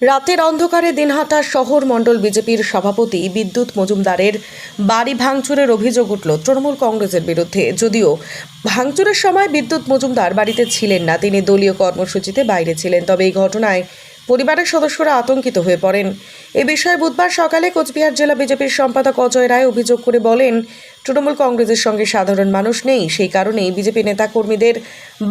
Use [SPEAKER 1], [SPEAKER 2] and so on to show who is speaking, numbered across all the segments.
[SPEAKER 1] রাতের অন্ধকারে দিনহাটা শহর মণ্ডল বিজেপির সভাপতি বিদ্যুৎ মজুমদারের বাড়ি ভাঙচুরের অভিযোগ উঠল তৃণমূল কংগ্রেসের বিরুদ্ধে। যদিও ভাঙচুরের সময় বিদ্যুৎ মজুমদার বাড়িতে ছিলেন না, তিনি দলীয় কর্মসূচিতে বাইরে ছিলেন। তবে এই ঘটনায় পরিবারের সদস্যরা আতঙ্কিত হয়ে পড়েন। এ বিষয়ে বুধবার সকালে কোচবিহার জেলা বিজেপির সম্পাদক অজয় রায় অভিযোগ করে বলেন তৃণমূল কংগ্রেসের সঙ্গে সাধারণ মানুষ নেই। সেই কারণেই বিজেপি নেতাকর্মীদের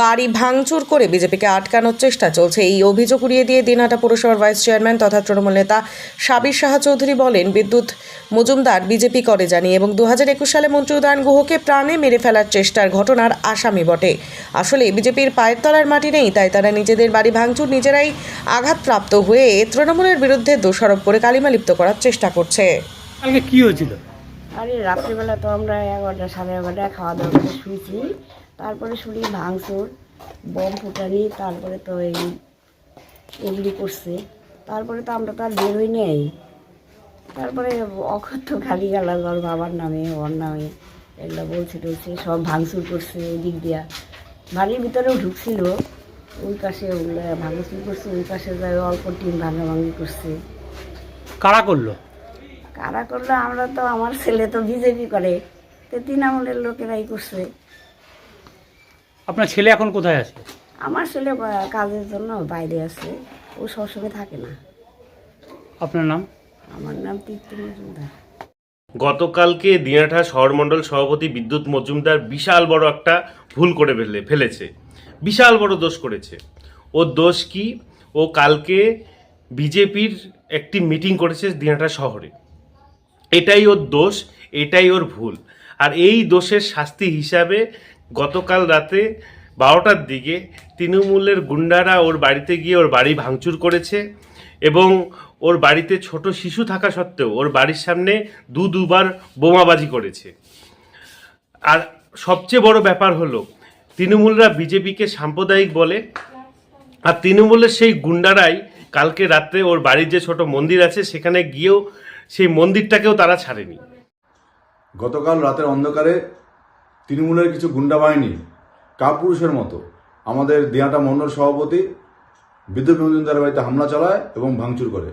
[SPEAKER 1] বাড়ি ভাঙচুর করে বিজেপিকে আটকানোর চেষ্টা চলছে। এই অভিযোগ উড়িয়ে দিয়ে দিনহাটা পৌরসভার ভাইস চেয়ারম্যান তথা তৃণমূল নেতা সাবির শাহ চৌধুরী বলেন, বিদ্যুৎ মজুমদার বিজেপি করে জানি এবং দু হাজার একুশ সালে মন্ত্রী উদয়ন গুহকে প্রাণে মেরে ফেলার চেষ্টার ঘটনার আসামি বটে। আসলে বিজেপির পায়ের তলার মাটি নেই, তাই তারা নিজেদের বাড়ি ভাঙচুর নিজেরাই আঘাতপ্রাপ্ত হয়ে তৃণমূলের বিরুদ্ধে দোষারোপ করে কালিমালিপ্ত করার চেষ্টা করছে।
[SPEAKER 2] কি হয়েছিল?
[SPEAKER 3] আরে, রাত্রিবেলা তো আমরা এগারোটা, সাড়ে এগারোটায় খাওয়া দাওয়া করে শুয়েছি। তারপরে শুনি ভাঙচুর, বম ফুটানি, তারপরে তো এই এগুলি করছে। তারপরে তো আমরা তো আর বের হই নেই। তারপরে অকথ্য খালি গেল ওর বাবার নামে, ওর নামে, এগুলো বলছে টলছে, সব ভাঙচুর করছে ওই দিক দিয়া। বাড়ির ভিতরেও ঢুকছিল, ওই পাশে ওগুলো ভাঙচুর করছে, ওই পাশে যায় অল্প টিম ভাঙাভাঙি করছে।
[SPEAKER 2] কারা করল?
[SPEAKER 3] কারা করল আমরা তো আমার ছেলে তো বিজেপি করে। তো তৃণমূলের লোকেরাই করছে।
[SPEAKER 2] আপনার ছেলে এখন কোথায় আছে?
[SPEAKER 3] আমার ছেলে কাজের জন্য বাইরে আছে। ও সবসময় থাকে না।
[SPEAKER 2] আপনার নাম?
[SPEAKER 3] আমার নাম তৃপ্তি মজুমদার।
[SPEAKER 4] গতকালকে দিনাঠা শহরমণ্ডল সভাপতি বিদ্যুৎ মজুমদার বিশাল বড় একটা ভুল করে ফেলে ফেলেছে। বিশাল বড় দোষ করেছে। ও দোষ কি? ও কালকে বিজেপির একটি মিটিং করেছে দিনাঠা শহরে। এটাই ওর দোষ, এটাই ওর ভুল। আর এই দোষের শাস্তি হিসাবে গতকাল রাতে বারোটার দিকে তৃণমূলের গুন্ডারা ওর বাড়িতে গিয়ে ওর বাড়ি ভাঙচুর করেছে এবং ওর বাড়িতে ছোট শিশু থাকা সত্ত্বেও ওর বাড়ির সামনে দু দুবার বোমাবাজি করেছে। আর সবচেয়ে বড় ব্যাপার হলো, তৃণমূলরা বিজেপিকে সাম্প্রদায়িক বলে, আর তৃণমূলের সেই গুন্ডারাই কালকে রাত্রে ওর বাড়ির যে ছোট মন্দির আছে সেখানে গিয়েও সেই মন্দিরটাকেও তারা ছাড়েনি।
[SPEAKER 5] গতকাল রাতের অন্ধকারে তৃণমূলের কিছু গুন্ডা বাহিনী কাপুরুষের মতো আমাদের দিয়াটা মণ্ডল সভাপতি, বিদ্যুৎ মজুমদারের বাড়িতে হামলা চালায় এবং ভাঙচুর করে।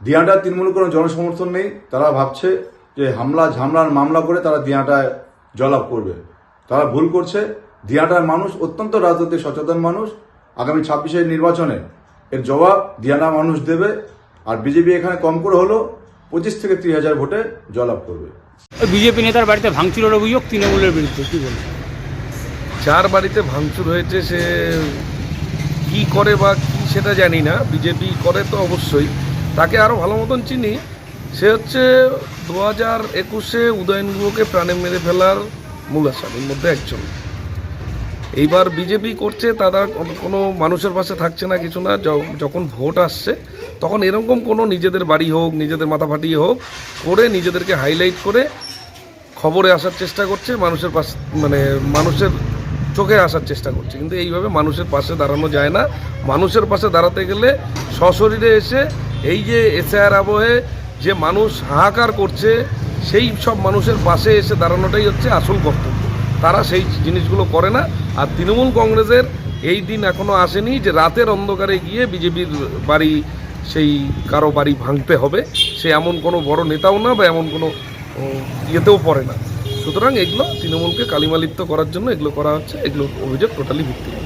[SPEAKER 5] দিয়াটার তৃণমূল কোনো জনসমর্থন নেই, তারা ভাবছে যে হামলা ঝামলার মামলা করে তারা দিয়াটায় জলাপ করবে। তারা ভুল করছে, দিয়াটার মানুষ অত্যন্ত রাজনৈতিক সচেতন মানুষ। আগামী ছাব্বিশের নির্বাচনে এর জবাব দিয়াটা মানুষ দেবে। আর বিজেপি এখানে কম করে হলো পঁচিশ থেকে ত্রিশ হাজার ভোটে জলাপ করবে।
[SPEAKER 2] বিজেপি নেতার বাড়িতে ভাঙচুরের অভিযোগ তৃণমূলের বিরুদ্ধে কি বলবেন?
[SPEAKER 6] যার বাড়িতে ভাঙচুর হয়েছে সে কি করে বা কি সেটা জানি না। বিজেপি করে তো অবশ্যই। তাকে আরও ভালো মতন চিনি। সে হচ্ছে দু হাজার একুশে উদয়ন গুহকে প্রাণে মেরে ফেলার মূল আসামির মধ্যে একজন। এইবার বিজেপি করছে, তারা কোনো মানুষের পাশে থাকছে না, কিছু না যখন ভোট আসছে, তখন এরকম কোনো নিজেদের বাড়ি হোক, নিজেদের মাথা ফাটিয়ে হোক, করে নিজেদেরকে হাইলাইট করে খবরে আসার চেষ্টা করছে, মানুষের পাশে মানে মানুষের চোখে আসার চেষ্টা করছে। কিন্তু এইভাবে মানুষের পাশে দাঁড়ানো যায় না। মানুষের পাশে দাঁড়াতে গেলে সশরীরে এসে এই যে এসআর আবহে যে মানুষ হাহাকার করছে, সেই সব মানুষের পাশে এসে দাঁড়ানোটাই হচ্ছে আসল কর্তব্য। তারা সেই জিনিসগুলো করে না। আর তৃণমূল কংগ্রেসের এই দিন এখনও আসেনি যে রাতের অন্ধকারে গিয়ে বিজেপির বাড়ি সেই কারও বাড়ি ভাঙতে হবে। সে এমন কোনো বড় নেতাও না বা এমন কোনো ইয়েতেও পড়ে না। সুতরাং এগুলো তৃণমূলকে কালিমালিপ্ত করার জন্য এগুলো করা হচ্ছে। এগুলো অভিযোগ টোটালি ভিত্তিহীন।